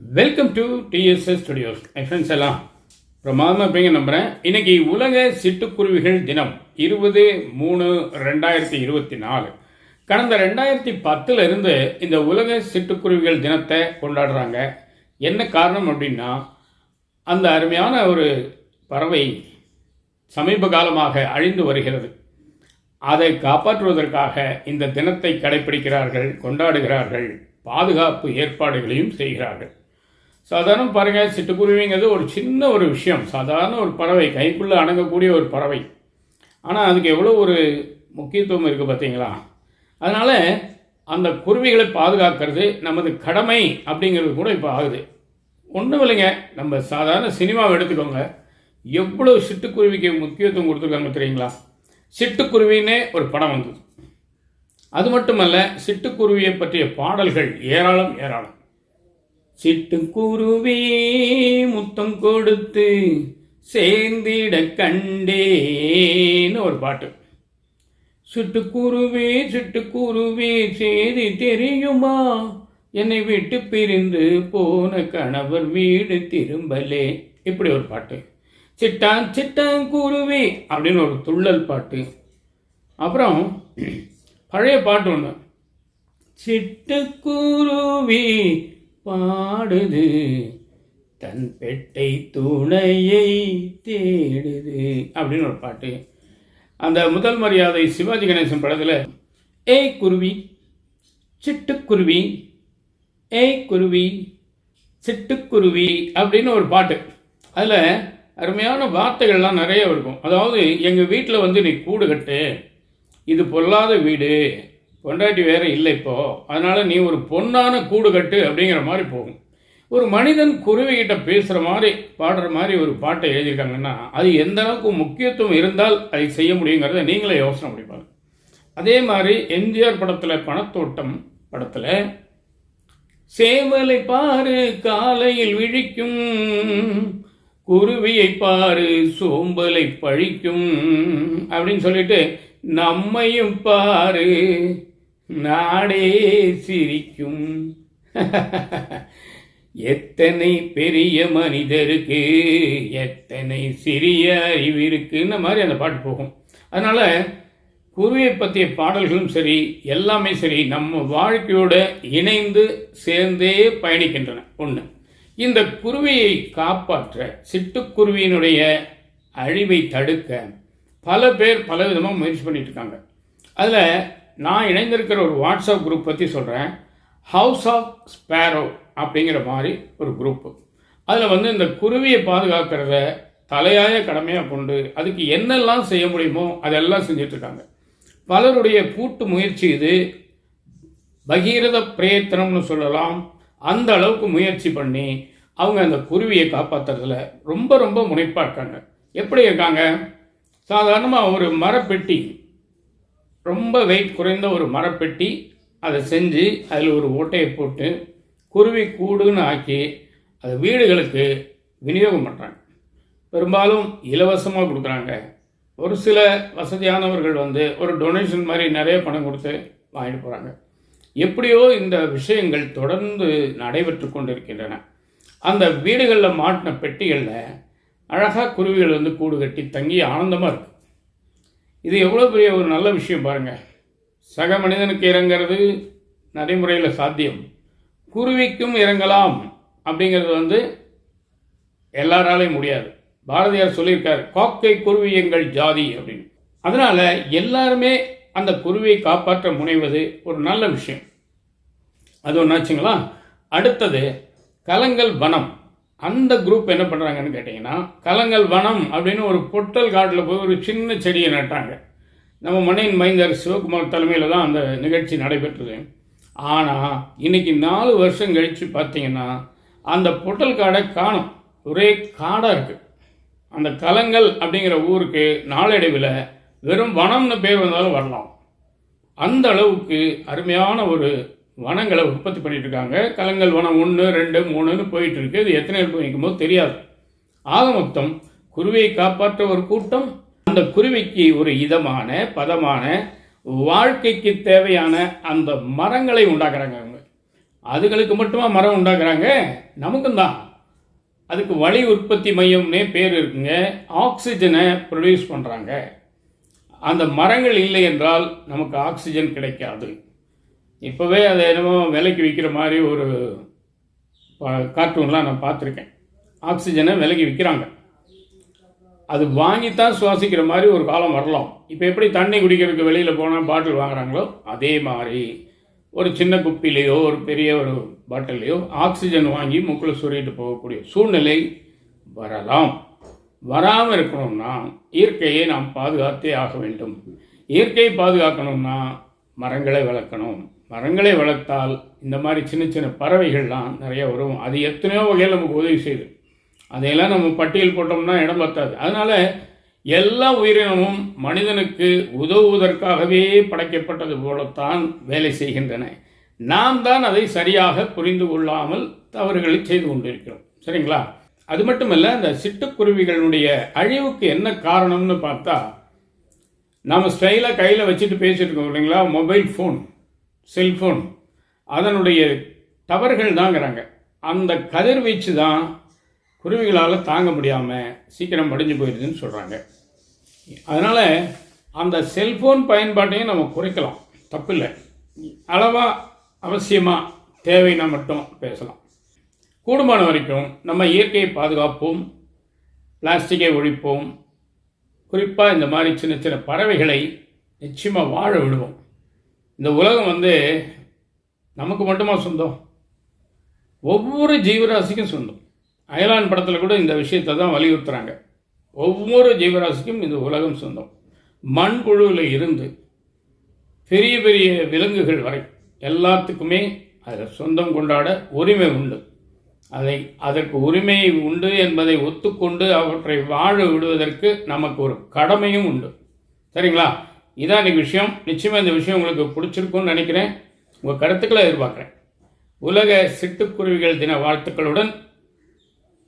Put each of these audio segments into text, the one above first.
Welcome to TSS studios என் friends எல்லாம் பிரமாதமாக இருப்பீங்க நம்புகிறேன் இன்னைக்கு உலக சிட்டுக்குருவிகள் தினம் இருபது மூணு ரெண்டாயிரத்தி இருபத்தி நாலு. கடந்த ரெண்டாயிரத்தி பத்தில் இருந்து இந்த உலக சிட்டுக்குருவிகள் தினத்தை கொண்டாடுறாங்க. என்ன காரணம் அப்படின்னா அந்த அருமையான ஒரு பறவை சமீப காலமாக அழிந்து வருகிறது. அதை காப்பாற்றுவதற்காக இந்த தினத்தை கடைபிடிக்கிறார்கள் கொண்டாடுகிறார்கள் பாதுகாப்பு ஏற்பாடுகளையும் செய்கிறார்கள். சாதாரண பாருங்க சிட்டுக்குருவிங்கிறது ஒரு சின்ன ஒரு விஷயம். சாதாரண ஒரு பறவை கைக்குள்ளே அணங்கக்கூடிய ஒரு பறவை. ஆனால் அதுக்கு எவ்வளோ ஒரு முக்கியத்துவம் இருக்குது பார்த்தீங்களா அதனால் அந்த குருவிகளை பாதுகாக்கிறது நமது கடமை அப்படிங்கிறது கூட இப்போ ஆகுது. ஒன்றும் இல்லைங்க. நம்ம சாதாரண சினிமாவை எடுத்துக்கோங்க. எவ்வளோ சிட்டுக்குருவிக்கு முக்கியத்துவம் கொடுத்துருக்காங்க தெரியுங்களா? சிட்டுக்குருவின்னே ஒரு படம் வந்தது. அது மட்டுமல்ல சிட்டுக்குருவியை பற்றிய பாடல்கள் ஏராளம் ஏராளம். சிட்டுக்குருவே முத்தம் கொடுத்து சேர்ந்திட கண்டேன்னு ஒரு பாட்டு. சிட்டுக்குருவே சிட்டுக்குருவே செய்தி தெரியுமா? என்னை விட்டு பிரிந்து போன கணவர் வீடு திரும்பலே. இப்படி ஒரு பாட்டு. சிட்டான் சிட்டான் குருவி அப்படின்னு ஒரு துள்ளல் பாட்டு. அப்புறம் பழைய பாட்டு ஒன்று சிட்டுக்குருவி பாடுது. தன் பெட்டை துணையை தேடுது. அப்படின்னு ஒரு பாட்டு. அந்த முதல் மரியாதை சிவாஜி கணேசன் படத்தில் ஏய் குருவி சிட்டுக்குருவி ஏய் குருவி சிட்டுக்குருவி அப்படின்னு ஒரு பாட்டு. அதில் அருமையான வார்த்தைகள்லாம் நிறைய இருக்கும். அதாவது எங்கள் வீட்டில் வந்து நீ கூடு கட்டு. இது பொல்லாத வீடு. பொண்டாட்டி வேறு இல்லை இப்போ. அதனால் நீ ஒரு பொண்ணான கூடு கட்டு அப்படிங்கிற மாதிரி போகும். ஒரு மனிதன் குருவிகிட்ட பேசுகிற மாதிரி பாடுற மாதிரி ஒரு பாட்டை எழுதியிருக்காங்கன்னா அது எந்த அளவுக்கு முக்கியத்துவம் இருந்தால் அதை செய்ய முடியுங்கிறத நீங்களே யோசனை முடிப்பாங்க அதே மாதிரி எம்ஜிஆர் படத்தில் பணத்தோட்டம் படத்தில் சேவலை பாரு காலையில் விழிக்கும் குருவியை பாரு சோம்பலை பழிக்கும் அப்படின்னு சொல்லிட்டு நம்மையும் பாரு நாடே சிரிக்கும். எத்தனை பெரிய மனிதருக்கு எத்தனை சிறிய அறிவு இருக்குன்னு மாதிரி அந்த பாட்டு போகும். அதனால குருவியை பற்றிய பாடல்களும் சரி எல்லாமே சரி நம்ம வாழ்க்கையோடு இணைந்து சேர்ந்தே பயணிக்கின்றன. ஒன்று இந்த குருவியை காப்பாற்ற சிட்டுக்குருவியினுடைய அழிவை தடுக்க பல பேர் பலவிதமாக முயற்சி பண்ணிட்டு இருக்காங்க. அதில் நான் இணைந்திருக்கிற ஒரு வாட்ஸ்அப் குரூப் பற்றி சொல்கிறேன் ஹவுஸ் ஆஃப் ஸ்பேரோ அப்படிங்கிற மாதிரி ஒரு குரூப்பு அதில் வந்து இந்த குருவியை பாதுகாக்கிறத தலையாய கடமையாக கொண்டு அதுக்கு என்னெல்லாம் செய்ய முடியுமோ அதெல்லாம் செஞ்சிட்ருக்காங்க. பலருடைய கூட்டு முயற்சி இது. பகீரத பிரயத்தனம்னு சொல்லலாம். அந்த அளவுக்கு முயற்சி பண்ணி அவங்க அந்த குருவியை காப்பாற்றுறதுல ரொம்ப ரொம்ப முனைப்பாக இருக்காங்க. எப்படி இருக்காங்க? சாதாரணமாக ஒரு மரப்பெட்டி ரொம்ப வெயிட் குறைந்த ஒரு மரப்பெட்டி அதை செஞ்சு அதில் ஒரு ஓட்டையை போட்டு குருவி கூடுன்னு ஆக்கி அது வீடுகளுக்கு விநியோகம் பண்ணுறாங்க பெரும்பாலும் இலவசமாக கொடுக்குறாங்க. ஒரு சில வசதியானவர்கள் வந்து ஒரு டொனேஷன் மாதிரி நிறைய பணம் கொடுத்து வாங்கிட்டு போகிறாங்க எப்படியோ இந்த விஷயங்கள் தொடர்ந்து நடைபெற்று கொண்டிருக்கின்றன. அந்த வீடுகளில் மாட்டின பெட்டிகளில் அழகாக குருவிகள் வந்து கூடு கட்டி தங்கி ஆனந்தமாக இருக்கு. இது எவ்வளோ பெரிய ஒரு நல்ல விஷயம் பாருங்கள் சக மனிதனுக்கு இறங்கிறது நடைமுறையில் சாத்தியம். குருவிக்கும் இறங்கலாம் அப்படிங்கிறது வந்து எல்லாராலையும் முடியாது. பாரதியார் சொல்லியிருக்கார் காக்கை குருவி எங்கள் ஜாதி அப்படின்னு. அதனால் எல்லாருமே அந்த குருவியை காப்பாற்ற முனைவது ஒரு நல்ல விஷயம். அது ஒன்றாச்சுங்களா அடுத்தது கலங்கல் வனம். அந்த குரூப் என்ன பண்ணுறாங்கன்னு கேட்டிங்கன்னா கலங்கல் வனம் அப்படின்னு ஒரு பொட்டல் காட்டில் போய் ஒரு சின்ன செடியை நட்டாங்க. நம்ம மண்ணின் மைந்தர் சிவகுமார் தலைமையில் தான் அந்த நிகழ்ச்சி நடைபெற்றது. ஆனால் இன்னைக்கு நாலு வருஷம் கழித்து பார்த்தீங்கன்னா அந்த பொட்டல் காடை காணும். ஒரே காடாக இருக்குது அந்த கலங்கல் அப்படிங்கிற ஊருக்கு நாளடைவில் வெறும் வனம்னு பேர் வந்தாலும் வரலாம். அந்த அளவுக்கு அருமையான ஒரு வனங்களை உற்பத்தி பண்ணிட்டு இருக்காங்க கலங்கள் வனம் ஒன்று ரெண்டு மூணுன்னு போயிட்டு இருக்கு இது எத்தனை பேர் நிற்கும் போது தெரியாது. ஆக மொத்தம் குருவியை காப்பாற்ற ஒரு கூட்டம் அந்த குருவிக்கு ஒரு இதமான பதமான வாழ்க்கைக்கு தேவையான அந்த மரங்களை உண்டாக்குறாங்க அவங்க. அதுகளுக்கு மட்டுமா மரம் உண்டாக்குறாங்க? நமக்கும் தான். அதுக்கு வழி உற்பத்தி மையம்னே பேர் இருக்குங்க. ஆக்சிஜனை ப்ரொடியூஸ் பண்ணுறாங்க அந்த மரங்கள் இல்லை என்றால் நமக்கு ஆக்சிஜன் கிடைக்காது. இப்போவே அதை என்னமோ விலைக்கு விற்கிற மாதிரி ஒரு கார்ட்டூன்லாம் நான் பார்த்துருக்கேன். ஆக்சிஜனை விலைக்கு விற்கிறாங்க அது வாங்கித்தான் சுவாசிக்கிற மாதிரி ஒரு காலம் வரலாம். இப்போ எப்படி தண்ணி குடிக்கிறதுக்கு வெளியில் போனால் பாட்டில் வாங்குறாங்களோ அதே மாதிரி ஒரு சின்ன குப்பிலேயோ ஒரு பெரிய ஒரு பாட்டிலையோ ஆக்சிஜன் வாங்கி முக்கில் சுரிட்டு போகக்கூடிய சூழ்நிலை வரலாம். வராமல் இருக்கணும்னா இயற்கையை நாம் பாதுகாத்தே ஆக வேண்டும். இயற்கையை பாதுகாக்கணும்னா மரங்களை வளர்க்கணும். மரங்களை வளர்த்தால் இந்த மாதிரி சின்ன சின்ன பறவைகள்லாம் நிறைய வரும். அது எத்தனையோ வகையில் நமக்கு உதவி செய்யுது. அதையெல்லாம் நம்ம பட்டியல் போட்டோம்னா இடம் பத்தாது. அதனால் எல்லா உயிரினமும் மனிதனுக்கு உதவுவதற்காகவே படைக்கப்பட்டது போலத்தான் வேலை செய்கின்றன. நாம் தான் அதை சரியாக புரிந்து கொள்ளாமல் தவறுகளை செய்து கொண்டிருக்கிறோம். சரிங்களா? அது மட்டுமல்ல இந்த சிட்டுக்குருவிகளுடைய அழிவுக்கு என்ன காரணம்னு பார்த்தா நாம் ஸ்டைலாக கையில் வச்சுட்டு பேசிட்டு இருக்கோம் இல்லைங்களா? Mobile phone. செல்ஃபோன் அதனுடைய தவறுகள் தாங்கிறாங்க. அந்த கதிர்வீச்சு தான் குருவிகளால் தாங்க முடியாமல் சீக்கிரம் படிஞ்சு போயிடுதுன்னு சொல்கிறாங்க அதனால் அந்த செல்ஃபோன் பயன்பாட்டையும் நம்ம குறைக்கலாம். தப்பில்லை. அளவாக அவசியமாக தேவைன்னா மட்டும் பேசலாம். கூடுமான வரைக்கும் நம்ம இயற்கையை பாதுகாப்போம். பிளாஸ்டிக்கை ஒழிப்போம். குறிப்பாக இந்த மாதிரி சின்ன சின்ன பறவைகளை நிச்சயமாக வாழ விடுவோம். இந்த உலகம் வந்து நமக்கு மட்டுமா சொந்தம்? ஒவ்வொரு ஜீவராசிக்கும் சொந்தம். அயலான் படத்தில் கூட இந்த விஷயத்தை தான் வலியுறுத்துகிறாங்க ஒவ்வொரு ஜீவராசிக்கும் இந்த உலகம் சொந்தம். மண்புழுவில் இருந்து பெரிய பெரிய விலங்குகள் வரை எல்லாத்துக்குமே அதில் சொந்தம் கொண்டாட உரிமை உண்டு. அதை அதற்கு உரிமை உண்டு என்பதை ஒத்துக்கொண்டு அவற்றை வாழ விடுவதற்கு நமக்கு ஒரு கடமையும் உண்டு. சரிங்களா? இதான் இன்றைக்கி விஷயம். நிச்சயமாக இந்த விஷயம் உங்களுக்கு பிடிச்சிருக்கும்னு நினைக்கிறேன். உங்கள் கருத்துக்களை எதிர்பார்க்குறேன். உலக சிட்டுக்குருவிகள் தின வாழ்த்துக்களுடன்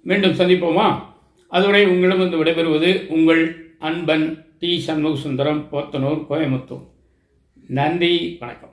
மீண்டும் சந்திப்போமா? அதுவரை உங்களிடமிருந்து விடைபெறுவது உங்கள் அன்பன் டி சண்முக சுந்தரம் போத்தனூர் கோயமுத்தூர் நன்றி வணக்கம்.